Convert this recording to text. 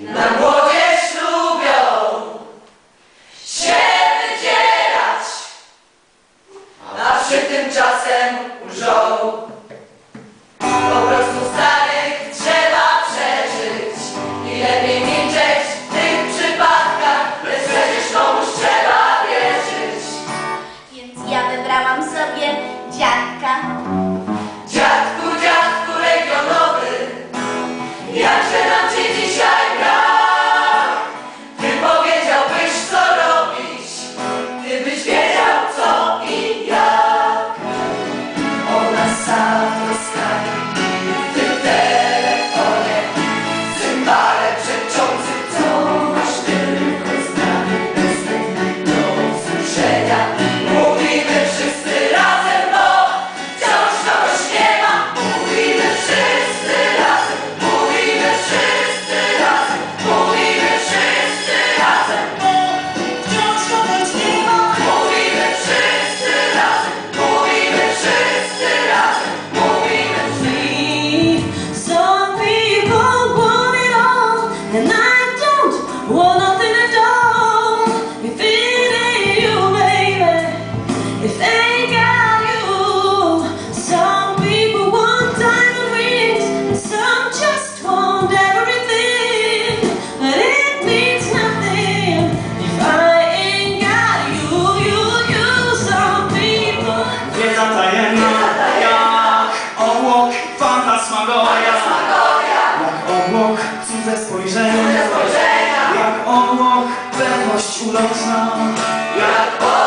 Na młodzież lubią się wydzierać, a przy tym czasem łżą. Po prostu starych trzeba przeżyć i lepiej kościół nocna, jak